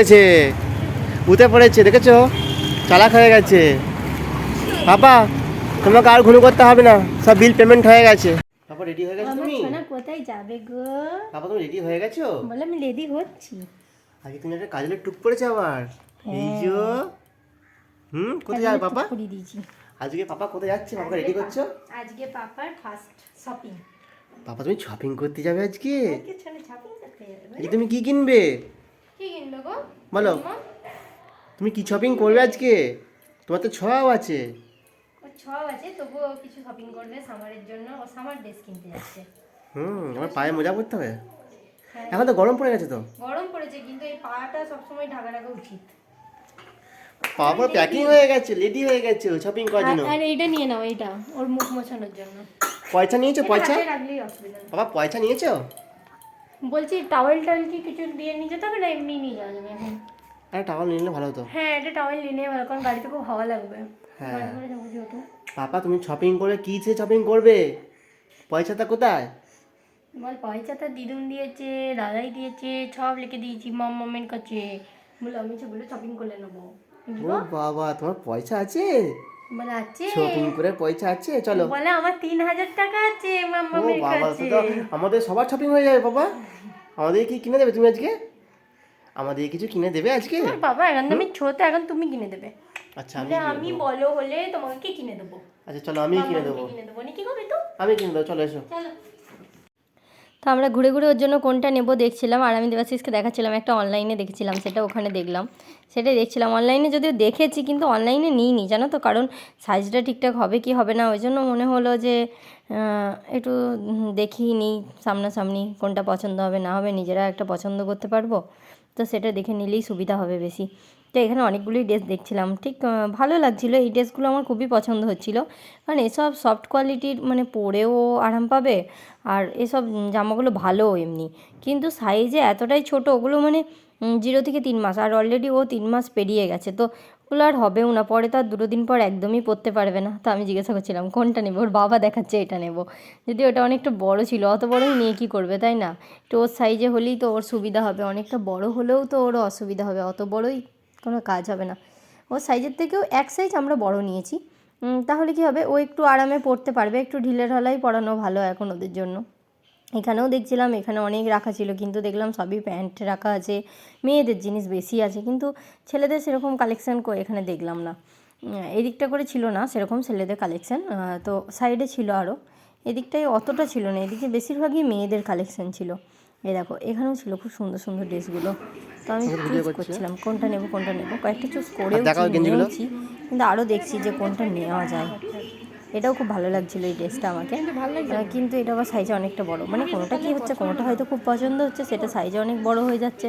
পড়েছে। উঠে পড়েছে দেখেছ? চালাক হয়ে গেছে। বাবা তোমাকে আর ঘুরু করতে হবে না সব বিল পেমেন্ট হয়ে গেছে। বাবা রেডি হয়ে গেছো তুমি? কোথায় যাবে গো? বাবা তুমি রেডি হয়ে গেছো? বলে আমি রেডি হচ্ছি। আগে তুমি একটা কাজলের টুক পড়েছে আবার? এই যে হুম কোথায় যাবে পাপা? আজকে পাপা কোথায় যাচ্ছে? রেডি করছ? আজকে পাপার ফার্স্ট শপিং পাপা তুমি শপিং করতে যাবে আজকে? আজকে ছোট শপিং করতে যাবে। তুমি কি কিনবে? বলো। তুমি কি শপিং করবে আজকে? তোমার তো ছয়াও আছে। ও আছে তবুও কিছু শপিং করবে সামারের জন্য। ও সামার ড্রেস কিনতে যাচ্ছে। হুম আমার পায়ে মোজা পড়তে হবে? হ্যাঁ। এখন তো গরম পড়ে গেছে তো? গরম পড়েছে কিন্তু এই পাটা সবসময় ঢাকা রাখা উচিত প্যাকিং হয়ে গেছে রেডি হয়ে গেছে শপিং করার জন্য। আর- এইটা নিয়ে নাও এইটা ওর মুখ মোছানোর জন্য। পয়সা নিয়েছো পয়সা। বাবা পয়সা নিয়েছো? বলছি টাওয়েল টাওয়েল কি কিছু দিয়ে নিয়ে যেতে হবে না এমনি নিয়ে যাওয়া যাবে? এখন আরে টাওয়াল নিলে ভালো হতো। হ্যাঁ এটা টাওয়েল নিয়ে নেওয়া ভালো কারণ গাড়িতে খুব হাওয়া লাগবে। হ্যাঁ। পাপা তুমি শপিং করে কি সে শপিং করবে? পয়সাটা কোথায়? বল পয়সাটা দিদুন দিয়েছে দাদাই দিয়েছে সব লিখে দিয়েছি মাম মামের কাছে। বলে আমি সেগুলো শপিং করে নেব। ও বাবা তোমার পয়সা আছে? বলে আছে করে পয়সা আছে চলো। বলে আমার তিন হাজার টাকা আছে মাম ও বাবা কাছে। আমাদের সবার শপিং হয়ে যাবে বাবা। আমাদের কি কিনে দেবে তুমি আজকে? আমাদের কিছু কিনে দেবে আজকে? বাবা এখন আমি ছোট এখন তুমি কিনে দেবে। আচ্ছা আমি বলে আমি বলো হলে তোমাকে কিনে দেবো? আচ্ছা চলো আমি কিনে দেবো। কিনে দেবো। কি করবে তো আমি কিনে দেবো চলো এসো। চলো। তো আমরা ঘুরে ঘুরে ওর জন্য কোনটা নেব দেখছিলাম, আর আমি দেবাশিসকে দেখাচ্ছিলাম, একটা অনলাইনে দেখছিলাম, সেটা ওখানে দেখলাম। সেটাই দেখছিলাম। অনলাইনে যদিও দেখেছি, কিন্তু অনলাইনে নিইনি, জানো তো? কারণ সাইজটা ঠিকঠাক হবে কি হবে না, ওই জন্য মনে হলো যে একটু দেখি নিই সামনাসামনি কোনটা পছন্দ হবে, না হবে, নিজেরা একটা পছন্দ করতে পারব। তো সেটা দেখে নিলেই সুবিধা হবে বেশি। তো এখানে অনেকগুলোই ড্রেস দেখছিলাম। ঠিক ভালো লাগছিল। এই ড্রেসগুলো আমার খুবই পছন্দ হচ্ছিল। কারণ এসব সফট কোয়ালিটির মানে পরেও আরাম পাবে আর এসব জামাগুলো ভালো এমনি। কিন্তু সাইজে এতটাই ছোট, ওগুলো মানে জিরো থেকে তিন মাস। আর অলরেডি ও তিন মাস পেরিয়ে গেছে। তো ওগুলো আর হবেও না। পরে তো আর দুটো দিন পর একদমই পরতে পারবে না। তো আমি জিজ্ঞাসা করছিলাম, কোনটা নেব? ওর বাবা দেখাচ্ছে, এটা নেব। যদি ওটা অনেকটা বড় ছিল, অত বড়ই নিয়ে কী করবে, তাই না? তো ওর সাইজে হলেই তো ওর সুবিধা হবে। অনেকটা বড় হলেও তো ওর অসুবিধা হবে। অত বড়ই কোনো কাজ হবে না। ও সাইজের থেকেও এক সাইজ আমরা বড় নিয়েছি। তাহলে কি হবে? ও একটু আরামে পড়তে পারবে, একটু ঢিলে ঢালাই পড়ানো ভালো এখন ওদের জন্য। এখানেও দেখছিলাম, এখানে অনেক রাখা ছিল, কিন্তু দেখলাম সবই প্যান্ট রাখা আছে, মেয়েদের জিনিস বেশি আছে, কিন্তু ছেলেদের সেরকম কালেকশান এখানে দেখলাম না। এদিকটা করে ছিল না, সেরকম ছেলেদের কালেকশান তো সাইডে ছিল আরও এদিকটায় অতটা ছিল না, এদিকে বেশিরভাগই মেয়েদের কালেকশান ছিল। এই দেখো এখানেও ছিল খুব সুন্দর সুন্দর ড্রেসগুলো। তো আমি চুজ করছিলাম কোনটা নেব কোনটা নেব। কয়েকটা চুজ করেও নিয়েছি কিন্তু আরও দেখছি যে কোনটা নেওয়া যায়। এটাও খুব ভালো লাগছিল এই ড্রেসটা আমাকে। কিন্তু এটা আবার সাইজে অনেকটা বড়। মানে কোনোটা কি হচ্ছে কোনোটা হয়তো খুব পছন্দ হচ্ছে সেটা সাইজে অনেক বড় হয়ে যাচ্ছে।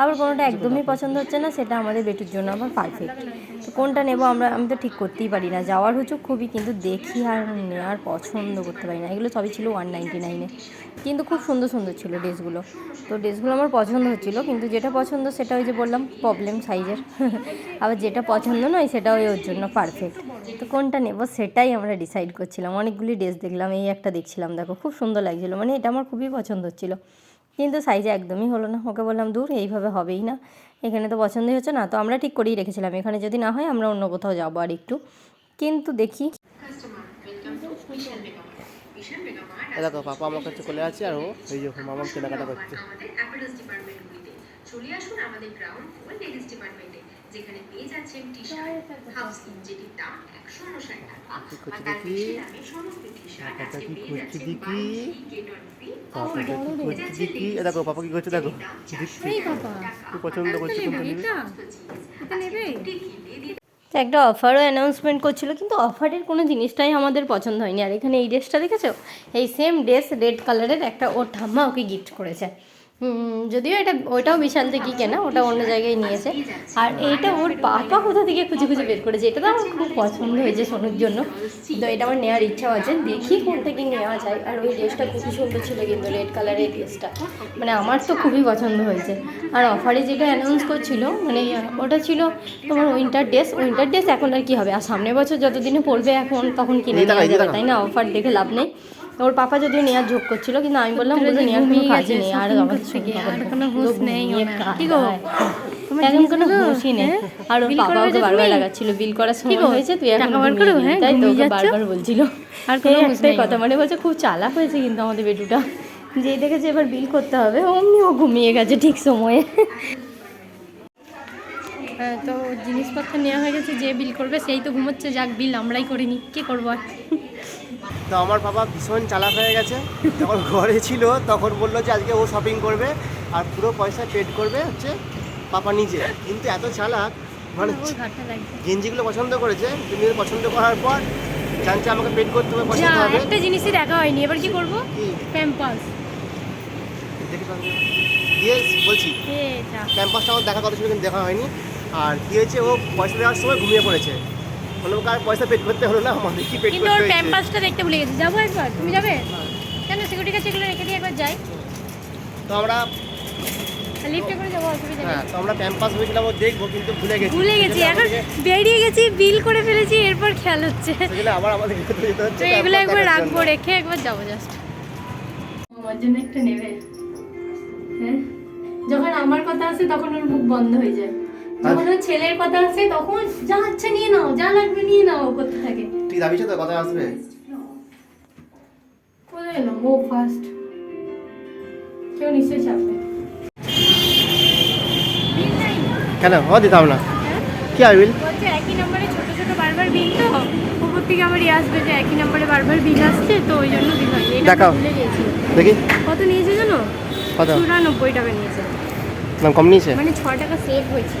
আবার কোনোটা একদমই পছন্দ হচ্ছে না সেটা আমাদের বেটুর জন্য আবার পারফেক্ট তো কোনটা নেব আমরা আমি তো ঠিক করতেই পারি না। যাওয়ার হুচুক খুবই কিন্তু দেখি আর নেওয়ার পছন্দ করতে পারি না। এগুলো সবই ছিল ওয়ান নাইনটি নাইনে কিন্তু খুব সুন্দর সুন্দর ছিল ড্রেসগুলো তো ড্রেসগুলো আমার পছন্দ হচ্ছিল কিন্তু যেটা পছন্দ সেটা ওই যে বললাম প্রবলেম সাইজের আবার যেটা পছন্দ নয় সেটা ওই ওর জন্য পারফেক্ট তো কোনটা নেব সেটাই আমরা ডিসাইড করছিলাম অনেকগুলি ড্রেস দেখলাম এই একটা দেখছিলাম দেখো খুব সুন্দর লাগছিল মানে এটা আমার খুবই পছন্দ হচ্ছিল। কিন্তু সাইজে একদমই হলো না ওকে বললাম দূর এইভাবে হবেই না এখানে তো পছন্দই হচ্ছে না। তো আমরা ঠিক করেই রেখেছিলাম এখানে যদি না হয় আমরা অন্য কোথাও যাব আর একটু। কিন্তু দেখি। দেখো পাপা আমার কাছে চলে আছে আর ও এই যে মামার কেনাকাটা করছে। আমাদের অ্যাপারেলস ডিপার্টমেন্টগুলিতে চলে আসুন আমাদের গ্রাউন্ড ফ্লোর লেডিস ডিপার্টমেন্টে যেখানে পেয়ে যাচ্ছেন টি শার্ট স্লিভ যেটির দাম একশো উনষাট টাকা। বা তার দেখি? বেশি দামে সমস্ত টি শার্ট আজকে পেয়ে যাচ্ছেন? বাই গেট ওয়ান ফ্রি পাপাটা কি করছে দেখি? এ দেখো পাপা কি করছে? দেখো। খুব পছন্দ করছে তো একটা অফারও অ্যানাউন্সমেন্ট করছিল কিন্তু অফারের কোনো জিনিসটাই আমাদের পছন্দ হয়নি। আর এখানে এই ড্রেসটা দেখেছ? এই সেম ড্রেস রেড কালারের একটা ওর ঠাম্মা ওকে গিফট করেছে। যদিও এটা ওটাও বিশাল থেকে কেনা ওটা অন্য জায়গায় নিয়েছে। আর এইটা ওর পাপা কোথা থেকে খুঁজে খুঁজে বের করেছে এটা তো আমার খুব পছন্দ হয়েছে সোনুর জন্য। তো এটা আমার নেওয়ার ইচ্ছাও আছে দেখি কোন থেকে নেওয়া যায়। আর ওই ড্রেসটা খুবই সুন্দর ছিল কিন্তু রেড কালারের ড্রেসটা। মানে আমার তো খুবই পছন্দ হয়েছে। আর অফারে যেটা অ্যানাউন্স করছিল মানে ওটা ছিল তোমার উইন্টার ড্রেস উইন্টার ড্রেস এখন আর কি হবে? আর সামনের বছর যতদিনে পড়বে এখন তখন কিনে নেওয়া যাবে তাই না? অফার দেখে লাভ নেই। ওর পাপা যদিও নেওয়ার যোগ করছিল কিন্তু আমি বললাম বলে নেওয়ার কোনো কাজই নেই আর আমাদের সঙ্গে কোনো হুঁশ নেই কি গো? এখন কোনো হুঁশই নেই। আর ওর বাবা ওকে বারবার লাগাচ্ছিল বিল করার সময় হয়েছে তুই এখন নিবি, তাই তো ওকে বারবার বলছিল। আর কোনো একটাই কথা মানে বলছে খুব চালাক হয়েছে কিন্তু আমাদের বেটুটা। যেই দেখেছে এবার বিল করতে হবে অমনি ও ঘুমিয়ে গেছে ঠিক সময়ে। হ্যাঁ তো জিনিসপত্র নেওয়া হয়ে গেছে যে বিল করবে সেই তো ঘুমোচ্ছে যাক বিল আমরাই করিনি কি করব আর? তো আমার বাবা ভীষণ চালাক হয়ে গেছে। যখন ঘরে ছিল তখন বলল যে আজকে ও শপিং করবে আর পুরো পয়সা পেড করবে হচ্ছে পাপা নিজে। কিন্তু এত চালাক মানে গেঞ্জিগুলো পছন্দ করেছে গেঞ্জিগুলো পছন্দ করার পর জানছে আমাকে পেড করতে হবে পছন্দ হবে। একটা জিনিসই দেখা হয়নি। এবার কি করব? প্যাম্পাস। দিয়ে বলছি এটা ক্যাম্পাসটা আমার দেখা কথা ছিল কিন্তু দেখা হয়নি। আর কি হয়েছে ও পয়সা দেওয়ার সময় ঘুমিয়ে পড়েছে। কোনো কার পয়সা পেড করতে হলো না আমাদের কি পেড কিন্তু ওর প্যাম্পাসটা দেখতে ভুলে গেছি। যাব একবার? তুমি যাবে? কেন? সিকিউরিটি কাছে এগুলো রেখে দিয়ে একবার যাই। তো আমরা লিফটে করে যাব অসুবিধা নেই। হ্যাঁ তো আমরা ক্যাম্পাস দেখব কিন্তু ভুলে গেছি। ভুলে গেছি। এখন বেরিয়ে গেছি বিল করে ফেলেছি এরপর খেয়াল হচ্ছে। আবার আমাদের যেতে যেতে হচ্ছে এগুলো একবার রাখব রেখে একবার যাব জাস্ট আমার জন্য একটা নেবে। হ্যাঁ? যখন আমার কথা আসে তখন ওর মুখ বন্ধ হয়ে যায়। যখন ছেলের কথা আসে তখন যা আচ্ছা নিয়ে নাও যা লাগবে নিয়ে নাও করতে থাকে। তুই দাবিছো তো কথা আসবে? কোথায় এলো ও ফার্স্ট কেউ নিশ্চয়ই চাপবে কেন? ও দিতাম না। হ্যাঁ? কি আর বিল? বলছে একই নম্বরে ছোট ছোট বারবার বিল তো উপর থেকে আমার ইয়ে আসবে যে একই নম্বরে বারবার বিল আসছে তো ওই জন্য বিল হয়। দেখাও। দেখি। কত নিয়েছে জানো? কত? চুরানব্বই টাকা নিয়েছে। কম নিয়েছে। মানে ছ টাকা সেভ হয়েছে।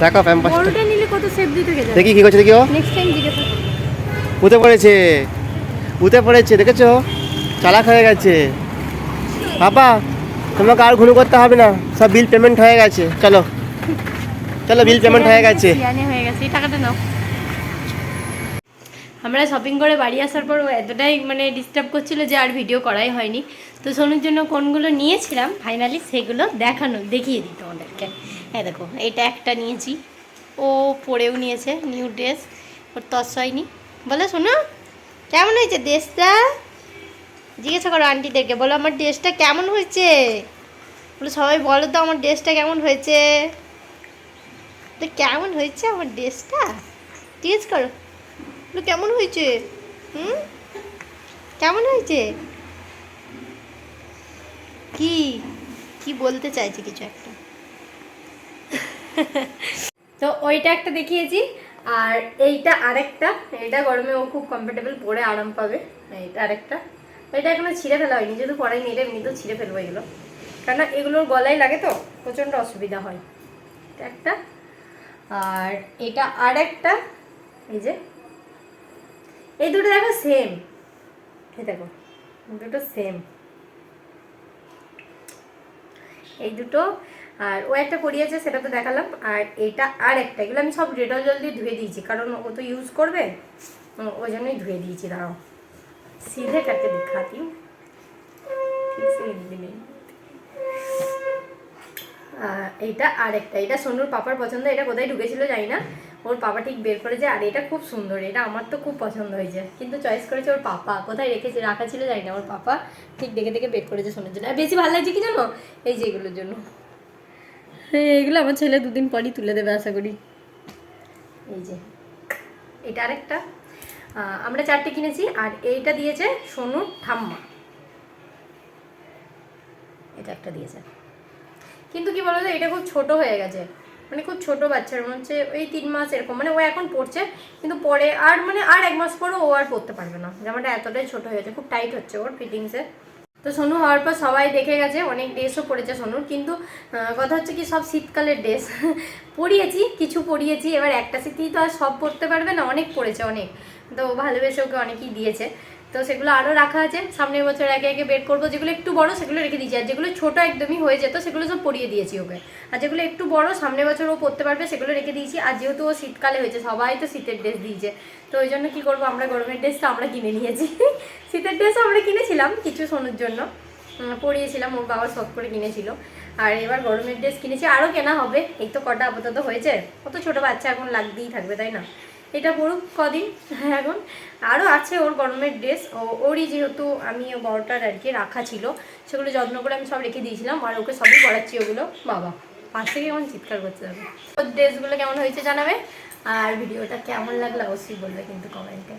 দেখো ক্যাম্পাসটা বড়টা নিলে কত সেভ দিতে গেছে দেখি কি করছে দেখি ও। নেক্সট টাইম জিজ্ঞাসা। উঠে পড়েছে। উঠে পড়েছে দেখেছ? চালাক হয়ে গেছে। বাবা তোমাকে আর ঘুরু করতে হবে না। সব বিল পেমেন্ট হয়ে গেছে। চলো। চলো বিল পেমেন্ট হয়ে গেছে। হয়ে গেছে। এই টাকাটা নাও। আমরা শপিং করে বাড়ি আসার পর ও এতটাই মানে ডিস্টার্ব করছিল যে আর ভিডিও করাই হয়নি। তো সোনুর জন্য কোনগুলো নিয়েছিলাম ফাইনালি সেগুলো দেখানো দেখিয়ে দিই তোমাদেরকে। হ্যাঁ দেখো, এটা একটা নিয়েছি। ও পরেও নিয়েছে নিউ ড্রেস ওর তস হয়নি। বলো শোনো, কেমন হয়েছে ড্রেসটা জিজ্ঞাসা করো আন্টিদেরকে বলো আমার ড্রেসটা কেমন হয়েছে? বলো, সবাই বলো তো আমার ড্রেসটা কেমন হয়েছে? তো কেমন হয়েছে আমার ড্রেসটা জিজ্ঞেস করো। বলো, কেমন হয়েছে? হুম? কেমন হয়েছে? কি? কি বলতে চাইছে কিছু একটা? তো ওইটা একটা দেখিয়েছি, আর এইটা আরেকটা এটা গরমে ও খুব কমফোর্টেবল পরে আরাম পাবে। এইটা আরেকটা। এটা এখনও ছিঁড়ে ফেলা হয়নি, যেহেতু পড়াইনি এটা এমনিতেও ছিঁড়ে ফেলব এগুলো। কেন এগুলোর গলায় লাগে তো, প্রচণ্ড অসুবিধা হয়। এটা একটা, আর এটা আর একটা এই যে, এই দুটো দেখো সেম এই দেখো, দুটো সেম এই দুটো আর ও একটা করিয়েছে সেটা তো দেখালাম আর এটা আর একটা এগুলো আমি সব ডেটল জল দিয়ে ধুয়ে দিয়েছি কারণ ও তো ইউজ করবে উম, ওই জন্যই ধুয়ে দিয়েছি দাঁড়াও সিধে करके दिखाती हूँ ঠিক সে হিন্দি নেই আহ, এইটা আর একটা এটা সোনুর পাপার পছন্দ এটা কোথায় ঢুকেছিল জানি না ওর পাপা ঠিক বের করেছে আর এটা খুব সুন্দর এটা আমার তো খুব পছন্দ হয়েছে। কিন্তু চয়েস করেছে ওর পাপা। কোথায় রেখেছে রাখা ছিল জানি না ওর পাপা ঠিক দেখে দেখে বের করেছে সোনুর জন্য। আর বেশি ভালো লাগছে কি জানো? এই যে এগুলোর জন্য। হ্যাঁ এগুলো আমার ছেলে দুদিন পরই তুলে দেবে আশা করি। এই যে এটা আরেকটা। আমরা চারটে কিনেছি আর এইটা দিয়েছে সোনু ঠাম্মা। এটা একটা দিয়েছে। কিন্তু কি বলতো এটা খুব ছোট হয়ে গেছে। মানে খুব ছোট বাচ্চার হচ্ছে ওই তিন মাস এরকম। মানে ও এখন পড়ছে, কিন্তু পরে আর মানে আর এক মাস পরে ও আর পড়তে পারবে না। জামাটা এতটাই ছোট হয়ে গেছে, খুব টাইট হচ্ছে ওর ফিটিংসে তো সোনু হওয়ার পর সবাই দেখে গেছে, অনেক ড্রেসও পড়েছে সোনুর, কিন্তু কথা হচ্ছে কি সব শীতকালের ড্রেস পরিয়েছি কিছু পরিয়েছি এবার একটা শীতেই তো আর সব পরতে পারবে না, অনেক পড়েছে অনেক। তো ভালোবেসে ওকে অনেকেই দিয়েছে। তো সেগুলো আরও রাখা আছে। সামনের বছর একে একে বের করব। যেগুলো একটু বড়, সেগুলো রেখে দিয়েছি। আর যেগুলো ছোটো একদমই হয়ে যেত, সেগুলো সব পরিয়ে দিয়েছি ওকে। আর যেগুলো একটু বড়, সামনের বছর ও পড়তে পারবে, সেগুলো রেখে দিয়েছি। আর যেহেতু ও শীতকালে হয়েছে, সবাই তো শীতের ড্রেস দিয়েছে। তো ওই জন্য কী করব, আমরা গরমের ড্রেসটা আমরা কিনে নিয়েছি। শীতের ড্রেস আমরা কিনেছিলাম কিছু সোনুর জন্য। পরিয়েছিলাম, ওর বাবা শখ করে কিনেছিল। আর এবার গরমের ড্রেস কিনেছি। আরও কেনা হবে, এই তো কটা আপাতত হয়েছে। কত ছোটো বাচ্চা এখন লাগতেই থাকবে, তাই না? এটা পড়ুক কদিন এখন। আরও আছে ওর গরমের ড্রেস। ও, ওরই যেহেতু আমি বড়টার আর কি রাখা ছিল, সেগুলো যত্ন করে আমি সব রেখে দিয়েছিলাম। আর ওকে সবই পড়াচ্ছি ওগুলো। বাবা, পাশ থেকে কেমন চিৎকার করতে হবে ওর ড্রেসগুলো কেমন হয়েছে জানাবে? আর ভিডিওটা কেমন লাগল অবশ্যই বলবে কিন্তু কমেন্টে।